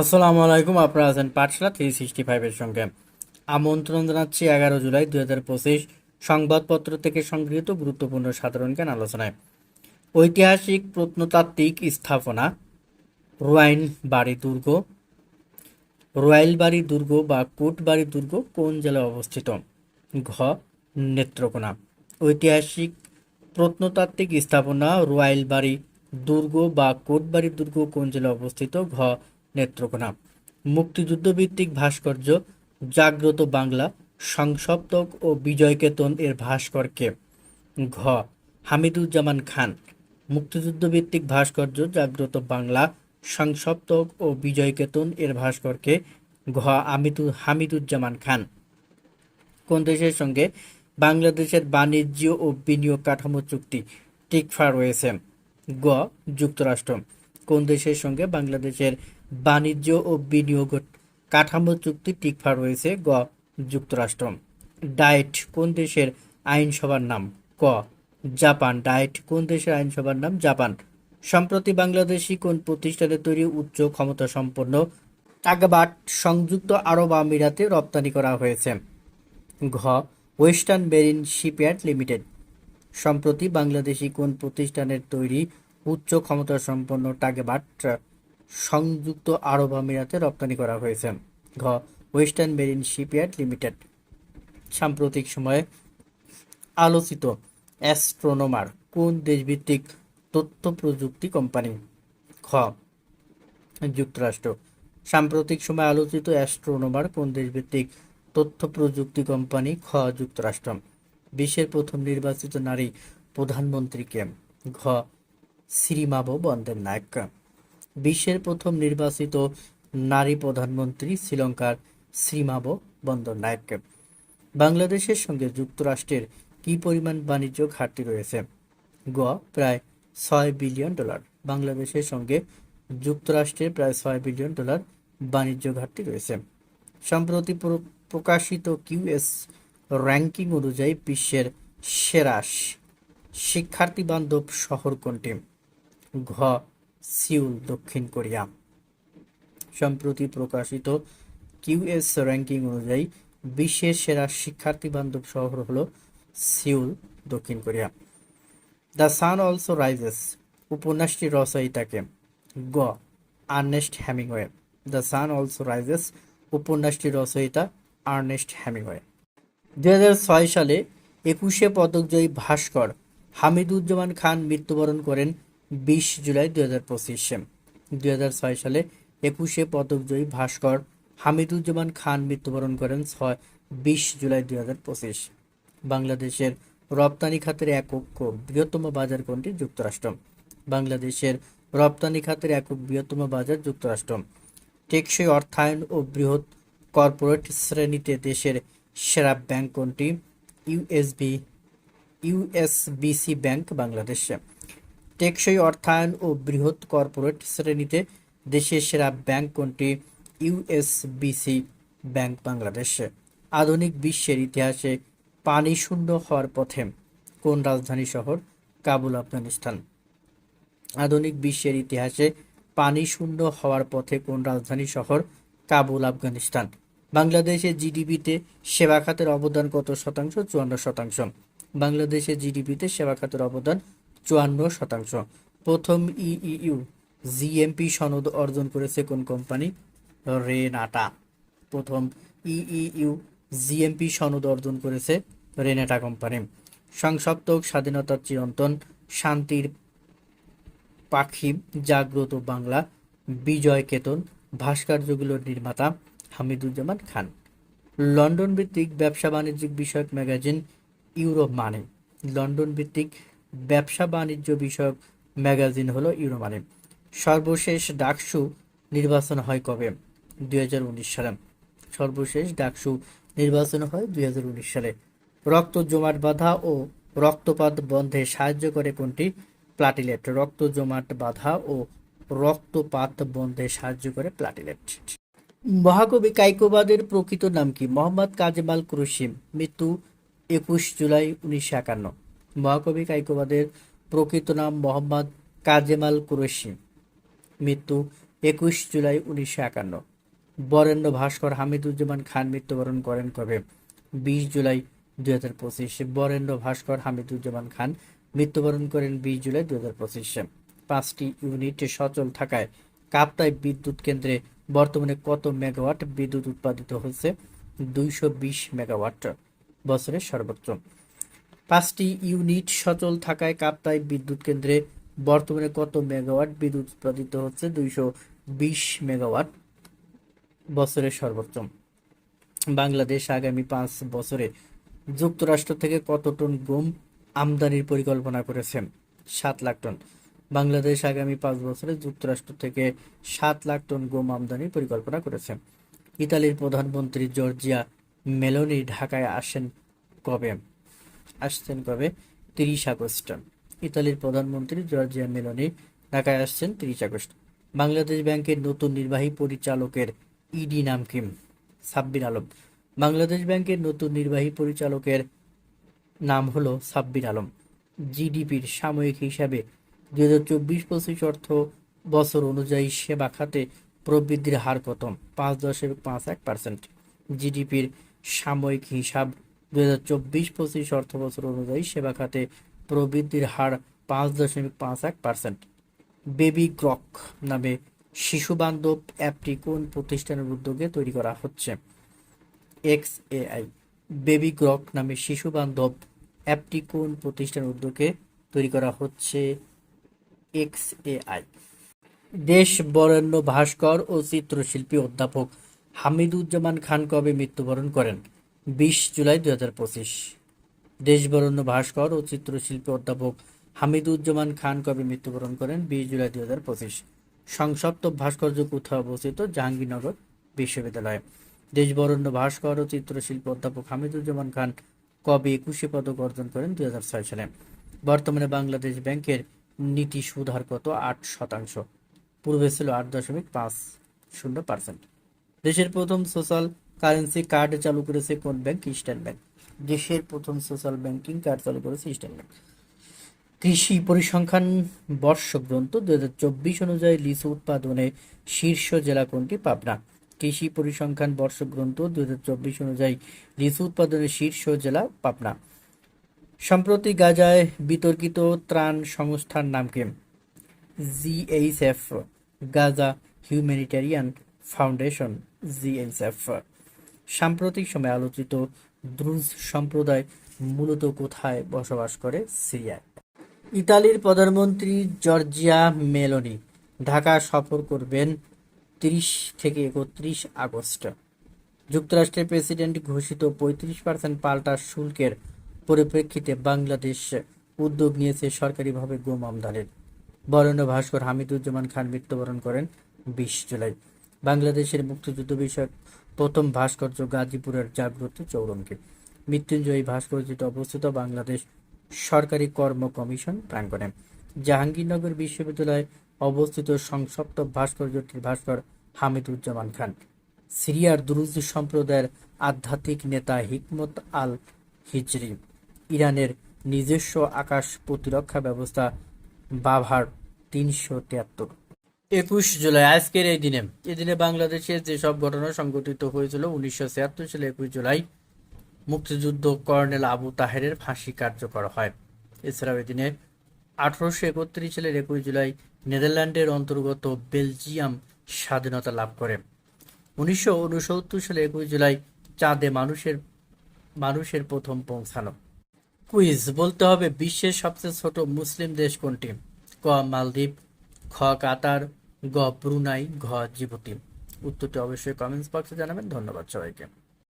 আসসালামু আলাইকুম, আপনারা আছেন পাঠশালা থ্রি সিক্সটি ফাইভের সঙ্গে। আমন্ত্রণ জানাচ্ছি এগারো জুলাই দুই হাজার পঁচিশ সংবাদপত্র থেকে সংগৃহীত গুরুত্বপূর্ণ সাধারণ জ্ঞান আলোচনায়। ঐতিহাসিক প্রত্নতাত্ত্বিক স্থাপনা, রোয়াইন বাড়ি দুর্গ রয়্যাল বাড়ি দুর্গ বা কোটবাড়ি দুর্গ কোন জেলায় অবস্থিত? ঘ, নেত্রকোনা। ঐতিহাসিক প্রত্নতাত্ত্বিক স্থাপনা রয়্যাল বাড়ি দুর্গ বা কোটবাড়ি দুর্গ কোন জেলায় অবস্থিত? ঘ নেত্রকোনা। মুক্তিযুদ্ধভিত্তিক ভাস্কর্য, জাগ্রত বাংলা, সংসপ্তক ও বিজয়কেতন এর ভাস্করকে ঘ, হামিদুজ্জামান খান। মুক্তিযুদ্ধভিত্তিক ভাস্কর্য, জাগ্রত বাংলা, সংসপ্তক ও বিজয়কেতন এর ভাস্করকে ঘ আমিদু হামিদুজ্জামান খান। কোন দেশের সঙ্গে বাংলাদেশের বাণিজ্য ও বিনিয়োগ কাঠামো চুক্তি টিকফা রয়েছে? গ, যুক্তরাষ্ট্র। কোন দেশের সঙ্গে বাংলাদেশের বাণিজ্য ও বিনিয়োগ কাঠামো চুক্তি টিকফা রয়েছে, গ, যুক্তরাষ্ট্র। ডায়েট, কোন দেশের আইনসভার নাম? ক, জাপান। ডায়েট, কোন দেশের আইনসভার নাম? জাপান। সম্প্রতি বাংলাদেশি কোন প্রতিষ্ঠানে তৈরি উচ্চ ক্ষমতা সম্পন্ন টাকাবাট সংযুক্ত আরব আমিরাতে রপ্তানি করা হয়েছে? ঘ, ওয়েস্টার্ন মেরিন শিপইয়ার্ড লিমিটেড। সম্প্রতি বাংলাদেশি কোন প্রতিষ্ঠানের তৈরি উচ্চ ক্ষমতা সম্পন্ন টাগেবাট সংযুক্ত আরব আমিরাতে রপ্তানি করা হয়েছে। ঘ, ওয়েস্টার্ন মেরিন শিপইয়ার্ড লিমিটেড। সাম্প্রতিক সময়ে আলোচিত অ্যাস্ট্রোনোমার, কোন দেশভিত্তিক তথ্য প্রযুক্তি কোম্পানি? খ যুক্তরাষ্ট্র। সাম্প্রতিক সময়ে আলোচিত অ্যাস্ট্রোনোমার, কোন দেশভিত্তিক তথ্য প্রযুক্তি কোম্পানি? খ যুক্তরাষ্ট্র। বিশ্বের প্রথম নির্বাচিত নারী প্রধানমন্ত্রীকে ঘ শ্রীমাব বন্দের নায়ক। বিশ্বের প্রথম নির্বাচিত নারী প্রধানমন্ত্রী শ্রীলঙ্কার শ্রীমাব বন্দর নায়ক বাংলাদেশের সঙ্গে যুক্তরাষ্ট্রের কি পরিমাণ বাণিজ্য ঘাটতি রয়েছে? গ প্রায় ছয় বিলিয়ন ডলার। বাংলাদেশের সঙ্গে যুক্তরাষ্ট্রের প্রায় ছয় বিলিয়ন ডলার বাণিজ্য ঘাটতি রয়েছে। সম্প্রতি প্র- প্রকাশিত কিউএস র্যাঙ্কিং অনুযায়ী বিশ্বের সেরা শিক্ষার্থী বান্ধব শহর কোনটি? ঘ সিউল, দক্ষিণ কোরিয়া। সম্প্রতি প্রকাশিত কিউএস র্যাঙ্কিং অনুযায়ী, বিশ্বের সেরা শিক্ষার্থী বান্ধব শহর হল সিউল, দক্ষিণ Korea. The Sun Also Rises, উপন্যাসটি রচয়িতাকে গ. Ernest Hemingway The Sun Also Rises, উপন্যাসটি রচয়িতা আর্নেস্ট হ্যামিংওয়ে ছয় সালে একুশে পদকজয়ী ভাস্কর হামিদুজ্জামান খান মৃত্যুবরণ করেন বিশ জুলাই দুই হাজার পঁচিশে। দুই ছয় সালে একুশে পদকজয়ী ভাস্কর হামিদুজ্জামান খান মৃত্যুবরণ করেন ছয় বিশ জুলাই দুই হাজার পঁচিশ। বাংলাদেশের রপ্তানি খাতের একক বৃহত্তম বাজার কোনটি? যুক্তরাষ্ট্র। বাংলাদেশের রপ্তানি খাতের একক বৃহত্তম বাজার যুক্তরাষ্ট্র। টেকসই অর্থায়ন ও বৃহৎ কর্পোরেট শ্রেণীতে দেশের সেরা ব্যাংক কোনটি? ইউএসবি ইউএসবিসি ব্যাংক বাংলাদেশে। টেকসই অর্থায়ন ও বৃহৎ কর্পোরেট শ্রেণীতে দেশের সেরা ব্যাংক কোনটি? HSBC bank Bangladesh. আধুনিক বিশ্বের ইতিহাসে পানি শূন্য হওয়ার পথে কোন রাজধানী শহর? কাবুল, আফগানিস্তান। আধুনিক বিশ্বের ইতিহাসে পানি শূন্য হওয়ার পথে কোন রাজধানী শহর? কাবুল, আফগানিস্তান। বাংলাদেশের জিডিপিতে সেবা খাতের অবদান কত শতাংশ? চুয়ান্ন শতাংশ। বাংলাদেশের জিডিপিতে সেবা খাতের অবদান চুয়ান্ন শতাংশ। প্রথম ইইউ জিএমপি সনদ অর্জন করেছে কোন কোম্পানি? রেনাটা। প্রথম ইইউ জিএমপি সনদ অর্জন করেছে রেনাটা কোম্পানি। সংসপ্তক স্বাধীনতার চিরন্তন, শান্তির পাখি, জাগ্রত বাংলা, বিজয় কেতন, ভাস্কর্যগুলোর নির্মাতা হামিদুজ্জামান খান। লন্ডন ভিত্তিক ব্যবসা বাণিজ্যিক বিষয়ক ম্যাগাজিন ইউরো মানি। লন্ডন ভিত্তিক ব্যবসা বাণিজ্য বিষয়ক ম্যাগাজিন হলো ইউরো মানি সর্বশেষ ডাকসু নির্বাচন হয় কবে? দুই হাজার উনিশ সালে। সর্বশেষ ডাকসু নির্বাচন হয় দুই হাজার উনিশ সালে। রক্ত জমাট বাঁধা ও রক্তপাত বন্ধে সাহায্য করে কোনটি? প্লাটিলেট। রক্ত জমাট বাঁধা ও রক্তপাত বন্ধে সাহায্য করে প্লাটিলেট। মহাকবি কাইকোবাদের প্রকৃত নাম কি? মোহাম্মদ কাজেমাল কুরসিম মৃত্যু একুশ জুলাই উনিশশো একান্ন। মহাকবি কাইকোবাদের প্রকৃত নাম মোহাম্মদ কাজেমাল কুরসিম মৃত্যু একুশ জুলাই উনিশশো একান্ন। বরেণ্য ভাস্কর হামিদুজ্জামান খান মৃত্যুবরণ করেন কবে? বিশ জুলাই দুই হাজার পঁচিশে। বরেণ্য ভাস্কর হামিদুজ্জামান খান মৃত্যুবরণ করেন বিশ জুলাই দুই হাজার পঁচিশে। পাঁচটি ইউনিট সচল থাকায় কাপ্তাই বিদ্যুৎ কেন্দ্রে বর্তমানে কত মেগাওয়াট বিদ্যুৎ উৎপাদিত হচ্ছে দুইশো বিশ মেগাওয়াট। বছরের সর্বোচ্চ। পাঁচটি ইউনিট সচল থাকায় কাপ্তাই বিদ্যুৎ কেন্দ্রে বর্তমানে কত মেগাওয়াট বিদ্যুৎ উৎপাদিত হচ্ছে? দুইশো বিশ মেগাওয়াট বছরের সর্বোচ্চ বাংলাদেশ আগামী পাঁচ বছরে যুক্তরাষ্ট্র থেকে কত টন গম আমদানির পরিকল্পনা করেছে? সাত লাখ টন। বাংলাদেশ আগামী পাঁচ বছরে যুক্তরাষ্ট্র থেকে সাত লাখ টন গম আমদানির পরিকল্পনা করেছে। ইতালির প্রধানমন্ত্রী জর্জিয়া মেলোনি ঢাকায় আসেন কবে? আসছেন কবে? তিরিশ আগস্ট। ইতালির প্রধানমন্ত্রী জর্জিয়া মেলোনি ঢাকায় আসছেন তিরিশ আগস্ট। বাংলাদেশ ব্যাংকের নতুন নির্বাহী পরিচালকের ইডি নাম কি? সাব্বির আলম। বাংলাদেশ ব্যাংকের নতুন নির্বাহী পরিচালকের নাম হলো সাব্বির আলম। জিডিপির সাময়িক হিসাবে দুই হাজার চব্বিশ পঁচিশ অর্থ বছর অনুযায়ী সেবা খাতে প্রবৃদ্ধির হার কত পাঁচ দশমিক পাঁচ এক পার্সেন্ট। জিডিপির সাময়িক হিসাব দুই হাজার চব্বিশ পঁচিশ অর্থ বছর অনুযায়ী সেবা খাতে প্রবৃদ্ধির হার পাঁচ দশমিক পাঁচ এক পার্সেন্ট। বেবি গ্রক নামে শিশু বান্ধব অ্যাপটি কোন প্রতিষ্ঠানের উদ্যোগে তৈরি করা হচ্ছে। এক্স এআই বেবি গ্রক নামে শিশু বান্ধব অ্যাপটি কোন প্রতিষ্ঠানের উদ্যোগে তৈরি করা হচ্ছে এক্স এআই দেশ বরেণ্য ভাস্কর ও চিত্রশিল্পী অধ্যাপক হামিদুজ্জামান খান কবে মৃত্যুবরণ করেন? বিশ জুলাই দুই হাজার পঁচিশ। দেশ বরেণ্য ভাস্কর ও চিত্রশিল্পী অধ্যাপক হামিদুজ্জামান খান কবে মৃত্যুবরণ করেন? বিশ জুলাই দুই হাজার পঁচিশ। সংসপ্ত ভাস্কর্য কোথায় অবস্থিত? জাহাঙ্গীরনগর বিশ্ববিদ্যালয়। দেশবরণ্য ভাস্কর ও চিত্রশিল্পী অধ্যাপক হামিদুজ্জামান খান কবে একুশে পদক অর্জন করেন? দুই হাজার ছয় সালে। বর্তমানে বাংলাদেশ ব্যাংকের নীতি সুদ হার কত? আট শতাংশ। পূর্বে ছিল আট দশমিক পাঁচ শূন্য পার্সেন্ট। দেশের প্রথম সোশ্যাল কারেন্সি কার্ড চালু করেছে কোন ব্যাংক? Eastern bank. দেশের প্রথম সোশ্যাল ব্যাংকিং কার্ড চালু করেছে ইস্টার্ন ব্যাংক। কৃষি পরিসংখ্যান বর্ষ গ্রন্থ দুই হাজার চব্বিশ অনুযায়ী লিচু উৎপাদনে শীর্ষ জেলা কোনটি? পাবনা। কৃষি পরিসংখ্যান বর্ষ গ্রন্থ দুই হাজার চব্বিশ অনুযায়ী লিচু উৎপাদনে শীর্ষ জেলা পাবনা। সম্প্রতি গাজায় বিতর্কিত ত্রাণ সংস্থার নাম কি? GHF Gaza humanitarian foundation GHF সাম্প্রতিক সময়ে আলোচিত দ্রুজ সম্প্রদায় মূলত কোথায় বসবাস করে? সিরিয়ায়। ইতালির প্রধানমন্ত্রী জর্জিয়া মেলোনি ঢাকা সফর করবেন তিরিশ থেকে একত্রিশ আগস্ট। যুক্তরাষ্ট্রের প্রেসিডেন্ট ঘোষিত পঁয়ত্রিশ পার্সেন্ট পাল্টা শুল্কের পরিপ্রেক্ষিতে বাংলাদেশ উদ্যোগ নিয়েছে সরকারিভাবে গম আমদানির। বরেণ্য ভাস্কর হামিদুজ্জামান খান মৃত্যুবরণ করেন বিশ জুলাই। বাংলাদেশের মুক্তিযুদ্ধ বিষয়ক প্রথম ভাস্কর্য গাজীপুরের জাগ্রত চৌরঙ্গী। মৃত্যুঞ্জয়ী ভাস্কর্যটি অবস্থিত বাংলাদেশ সরকারি কর্ম কমিশন প্রাঙ্গণে। জাহাঙ্গীরনগর বিশ্ববিদ্যালয়ে অবস্থিত সংসপ্ত ভাস্কর্যটির ভাস্কর হামিদুজ্জামান খান। সিরিয়ার দুরুজ সম্প্রদায়ের আধ্যাত্মিক নেতা হিকমত আল হিজরি। ইরানের নিজস্ব আকাশ প্রতিরক্ষা ব্যবস্থা বাভার তিনশো তিয়াত্তর। একুশ জুলাই, আজকের এই দিনে। এই দিনে বাংলাদেশে যেসব ঘটনা সংঘটিত হয়েছিল, উনিশশো ছিয়াত্তর সালে একুশ জুলাই, মুক্তিযুদ্ধ কর্নেল আবু তাহেরের ফাঁসি কার্যকর হয়। এছাড়াও এদিনে আঠারোশো একত্রিশ সালের একুশ জুলাই নেদারল্যান্ডের অন্তর্গত বেলজিয়াম স্বাধীনতা লাভ করে। উনিশশো উনসত্তর সালে একুশ জুলাই চাঁদে মানুষের মানুষের প্রথম পৌঁছানো। কুইজ, বলতে হবে বিশ্বের সবচেয়ে ছোট মুসলিম দেশ কোনটি? ক মালদ্বীপ খ কাতার গ ব্রুনাই ঘ জিবুতি উত্তরটি অবশ্যই কমেন্টস বক্সে জানাবেন। ধন্যবাদ সবাইকে।